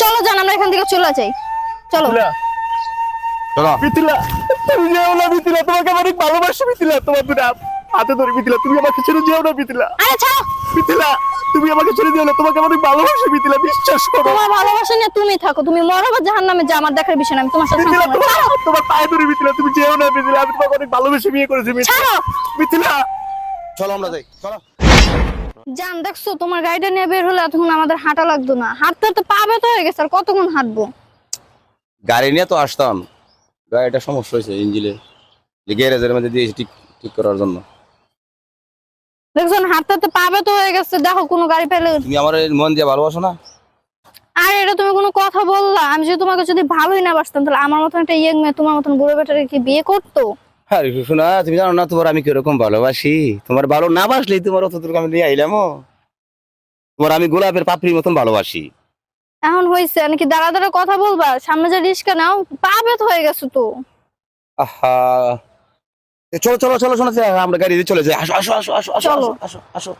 চলো জান আমরা এখান থেকে চলে যাই। চলো। চলো। মিথিলা তুমি যেও না মিথিলা তোমাকে আমি অনেক ভালোবাসি মিথিলা তোমার দুটো হাতে ধরে মিথিলা তুমি আমাকে ছেড়ে যেও না মিথিলা আরে ছাড়ো। মিথিলা তুমি আমাকে ছেড়ে দিও না তোমাকে আমি অনেক ভালোবাসি মিথিলা বিশ্বাস করো। তোমার ভালোবাসা নিয়ে তুমি থাকো তুমি মরো বা জাহান নামে যা আমার দেখার বিষয় না আমি তোমার সাথে মিথিলা তোমার তোমার পায়ে ধরে মিথিলা তুমি যেও না মিথিলা আমি তোমাকে অনেক ভালোবেসে বিয়ে করেছি মিথিলা ছাড়ো। মিথিলা চলো আমরা যাই চলো। জান দেখছ তোমার গাড়িটা নিয়ে বের হলে এতক্ষণ আমাদের হাঁটা লাগতো না। হাঁটতে হাঁটতে পা ব্যথা হয়ে গেছে আর কতক্ষণ হাঁটবো? গাড়ি নিয়ে তো আসতাম। গাড়িটা সমস্যা হয়েছে ইঞ্জিলে গ্যারেজের মধ্যে দিয়েছি ঠিক ঠিক করার জন্য। দেখছ হাঁটতে হাঁটতে পা ব্যথা হয়ে গেছে দেখো কোনো গাড়ি পেলে। তুমি আমার মন দিয়ে ভালোবাসো না? আর এটা তুমি কোনো কথা বললা। আমি যদি তোমাকে যদি ভালোই না বাসতাম তাহলে আমার মতন একটা ইয়েং মেয়ে তোমার মতন বুড়ো বেটারে কি বিয়ে করতো? আরে শোনা তুমি জানো না তোমার আমি কীরকম ভালোবাসি? তোমার ভালো না বাসলেই তোমার অতটুকু আমি নিয়ে আইলাম। তোমার আমি গোলাপের পাপড়ির মতন ভালোবাসি। এখন নাকি দাঁড়া দাঁড়া কথা বলবা? সামনে যে রিস্কা নাও পা ব্যথা হয়ে গেছে তো। আহা। চলো চলো চলো শোনো আমরা গাড়ি দিয়ে চলে যাই। আসো আসো আসো আসো আসো আসো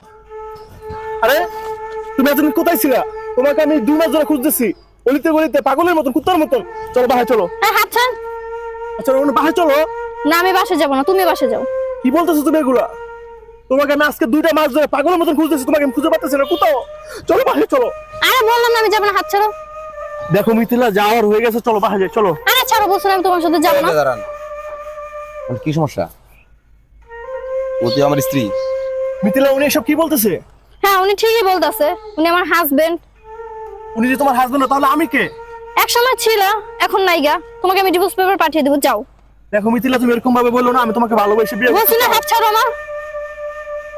আরে তুমি এতদিন কোথায় ছিলা? তোমাকে আমি দুই মাস ধরে খুঁজতেছি। গলিতে গলিতে পাগলের মতন কুত্তার মতন। চলো বাহায় চলো। হ্যাঁ হাত ছাড়। আচ্ছা বাহায় চলো। না আমি বাসে যাব না তুমি বাসে যাও। কি বলতেছো তুমি এগুলা? তোমাকে আমি আজকে দুইটা মাস ধরে পাগলের মতন খুঁজতেছি তোমাকে আমি খুঁজে পাচ্ছি না। কোথাও? চলো বাহায় চলো। আরে বললাম না আমি যাব না হাত ছাড়ো। দেখো মিথিলা যাওয়ার হয়ে গেছে চলো বাহায় যাই চলো। আরে ছাড়ো বলছো আমি তোমার সাথে যাব না। দাঁড়ান। মানে কি সমস্যা? ও তুই আমার স্ত্রী। মিথিলা উনি এসব কি বলতেছে? হ্যাঁ উনি ঠিকই বলতেছে উনি আমার হাজবেন্ড উনি যে তোমার হাজবেন্ড তাহলে আমি কে? এক সময় ছিল এখন নাইগা তোমাকে আমি ডিভোর্স পেপার পাঠিয়ে দেবো যাও। দেখো মিথিলা তুমি এরকম ভাবে বলল না আমি তোমাকে ভালোবেসে বিয়ে বলছি না হাত ছাড়ো আমার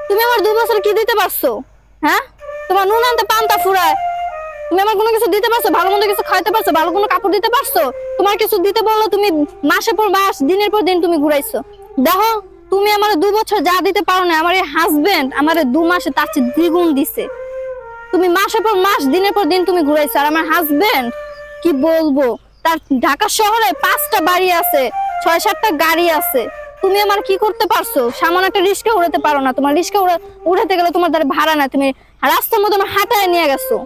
তুমি আমার দু বছর কি দিতে পারছ? হ্যাঁ? তোমার নুন আনতে পান্তা ফুরায়। তুমি আমার কোনো কিছু দিতে পারছ? ভালো মন্দ কিছু খাইতে পারছ? ভালো কোনো কাপড় দিতে পারছ? তোমার কিছু দিতে বলল তুমি মাসের পর মাস দিনের পর দিন তুমি ঘুরাইছো। দেখো তুমি আমার দু বছর যা দিতে পারো না আমার এই হাজবেন্ড আমার দু মাসে তার চেয়ে দ্বিগুণ দিছে। তুমি মাসের পর মাস দিনের পর দিন তুমি ঘুরাইছো। আর আমার হাজবেন্ড কি বলব? তার ঢাকা শহরে পাঁচটা বাড়ি আছে। ছয় সাতটা গাড়ি আছে। তুমি আমার কি করতে পারছ? সামান্য একটা রিস্কা উড়াতে পারো না। তোমার রিস্কা উড়াতে গেলে তোমার দ্বারা ভাড়া না তুমি রাস্তার আমার হাঁটায় নিয়ে গেছো।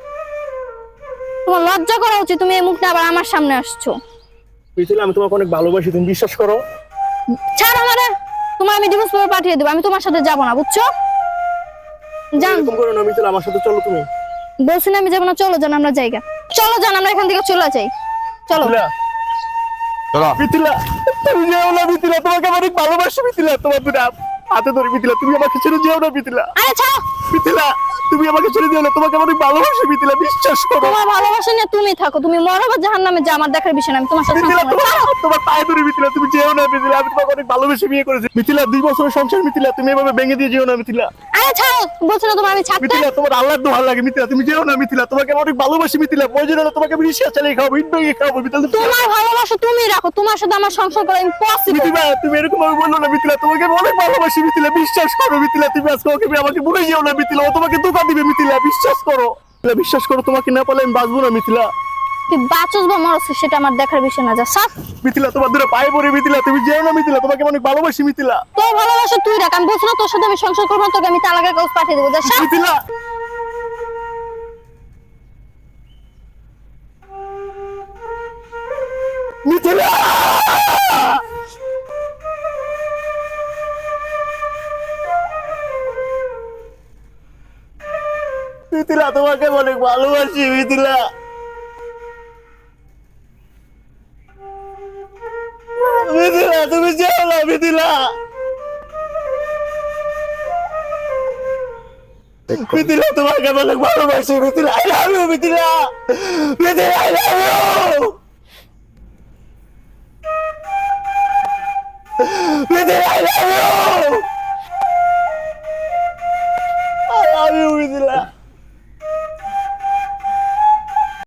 তোমার লজ্জা করা উচিত। তুমি এই মুখটা আবার আমার সামনে আসছো। মিথিলা আমি তোমাকে অনেক ভালোবাসি। তুমি বিশ্বাস করো? ছাড় আমারে! তোমার আমি ডিভোর্স পেপার পাঠিয়ে দেবো। আমি তোমার সাথে যাব না বুঝছ? জান এরকম করো না মিথিলা আমার সাথে চলো তুমি। বলছি না আমি যাব না। চলো জান আমরা জায়গা। চলো জান আমরা এখান থেকে চলে যাই। চলো। মিথিলা তুমি যেও না মিথিলা তোমাকে আমি অনেক ভালোবাসি মিথিলা। তোমার দুটো হাতে ধরে মিথিলা তুমি আমাকে ছেড়ে যেও না মিথিলা। আরে ছাড়ো। মিথিলা তুমি আমাকে ছেড়ে দিও না তোমাকে আমি অনেক ভালোবাসি মিথিলা বিশ্বাস করো। তোমার ভালোবাসা নিয়ে তুমি থাকো তুমি মরো বা জাহান যা আমার দেখার বিষয় না আমি তোমার সাথে মিথিলা তোমার তোমার পায়ে ধরে মিথিলা তুমি যেও না মিথিলা আমি তোমাকে অনেক ভালোবেসে বিয়ে করেছি। মিথিলা দুই বছরের সংসার মিথিলা তুমি এভাবে ভেঙে দিয়ে যেও না মিথিলা। আরে ছাড়ো বলছো না তোমার আমি ছাড়তে মিথিলা তোমার আল্লাহর দোহার লাগে মিথিলা তুমি যেও না মিথিলা তোমাকে আমি অনেক ভালোবাসি মিথিলা প্রয়োজন হলে তোমাকে আমি রিক্সা চালিয়ে খাব ইট খাব মিথিলা। তুমি- তোমার ভালোবাসা তুমি রাখো তোমার সাথে আমার সংসার করা ইম্পসিবল মিথিলা তুমি এরকম ভাবে বলল না মিথিলা তোমাকে আমি অনেক ভালোবাসি মিথিলা বিশ্বাস করো মিথিলা তুমি আজকে ওকে আমাকে ভুলে যেও না মিথিলা ও তোমাকে ধোকা দিবে মিথিলা বিশ্বাস করো। বিশ্বাস করো তোমাকে না পারলে আমি বাঁচবো না মিথিলা। তুই বাঁচস বা মরস সেটা আমার দেখার বিষয় না যা সাত মিথিলা তোমার দূরে পায়ে পড়ে মিথিলা। তুমি যেও না মিথিলা তোমাকে অনেক ভালোবাসি মিথিলা। তোর ভালোবাসা তুই রাখ আমি বলছি না তোর সাথে আমি সংসার করব না, তোকে আমি তালাকের কাগজ পাঠিয়ে দেবো যা সাত মিথিলা! মিথিলা! মিথিলা তোমাকে অনেক ভালোবাসি মিথিলা। তুমি যেও না মিথিলা তোমাকে অনেক ভালোবাসি Mithila I love you Mithila Mithila I love you